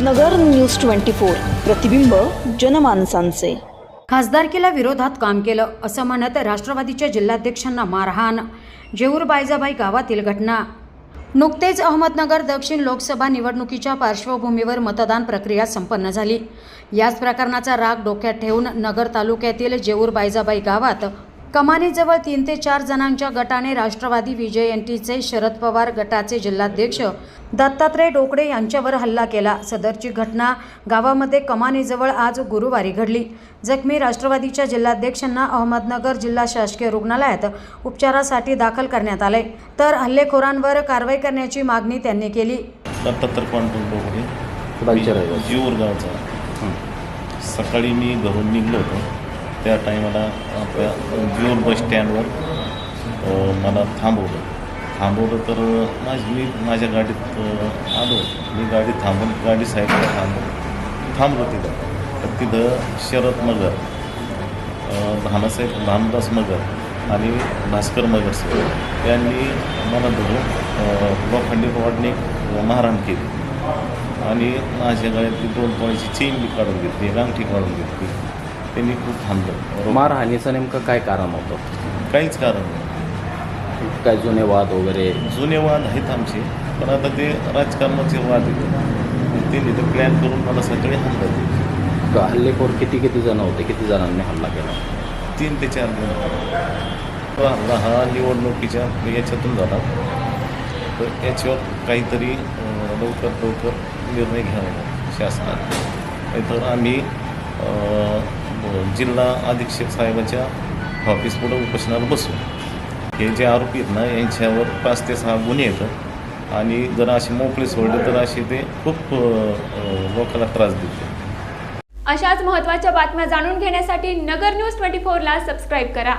नगर news twenty four. प्रतिबिंब जनमानसांचे. खासदारकीला विरोधात काम केलं असं म्हणत राष्ट्रवादीच्या जिल्हाध्यक्षांना मारहाण जेऊर बायजाबाई गावातील घटना. नुकतेच अहमदनगर दक्षिण लोकसभा निवडणुकीच्या पार्श्वभूमीवर मतदान प्रक्रिया संपन्न झाली. याच प्रकरणाचा राग डोक्यात ठेवून नगर तालुक्यातील जेऊर बायजाबाई गावात कमानीजवळ तीन ते चार जणांच्या गटाने राष्ट्रवादी विजय एनटीचे शरद पवार गटाचे जिल्हाध्यक्ष दत्तात्रय डोकडे यांच्यावर हल्ला केला. सदरची घटना गावामध्ये कमानीजवळ आज गुरुवारी घडली. जखमी राष्ट्रवादीच्या जिल्हाध्यक्षांना अहमदनगर जिल्हा शासकीय रुग्णालयात उपचारासाठी दाखल करण्यात आले. तर हल्लेखोरांवर कारवाई करण्याची मागणी त्यांनी केली. दत्तात्रय पांडुरंग सकाळी मी घरून निघलो होतो. त्या टायमाला आपल्या जीवर बस स्टँडवर मला थांबवलं. थांबवलं तर माझी मी माझ्या गाडीत आलो. मी गाडी थांबून गाडी साईडला थांबलो थांबलो तिथं. तर तिथं शरद मगर भानासाहेब भानदास मगर आणि भास्कर मगर साहेब यांनी मला धरून लोखंडी रॉडने मारहाण केली. आणि माझ्या गळ्यातली दोन पॉईंटची चेन बी काढून घेतली रांगठी अंगठी काढून घेतली. त्यांनी खूप थांबलं. मारहाणीचं नेमकं काय कारण होतं? काहीच कारण नाही. काय जुने वाद वगैरे. जुने वाद आहेत आमचे पण आता ते राजकारणाचे वाद आहेत. ते तिथं प्लॅन करून मला सकाळी हल्ला हल्लेखोर किती किती जण होते? किती जणांनी हल्ला केला? तीन ते चार जण हल्ला हा निवडणुकीच्या याच्यातून झाला. तर याच्यावर काहीतरी लवकर लवकर निर्णय घ्यावा शासनाने. नाहीतर आम्ही जिल्हा अधीक्षक साहेबाच्या ऑफिसपुढं उपोषणाला बसू हे जे आरोपी आहेत ना यांच्यावर पाच ते सहा गुन्हे येतात आणि जर असे मोकळे सोडले तर असे ते खूप लोकांना त्रास देते अशाच महत्त्वाच्या बातम्या जाणून घेण्यासाठी नगर न्यूज ट्वेंटी फोरला सबस्क्राईब करा.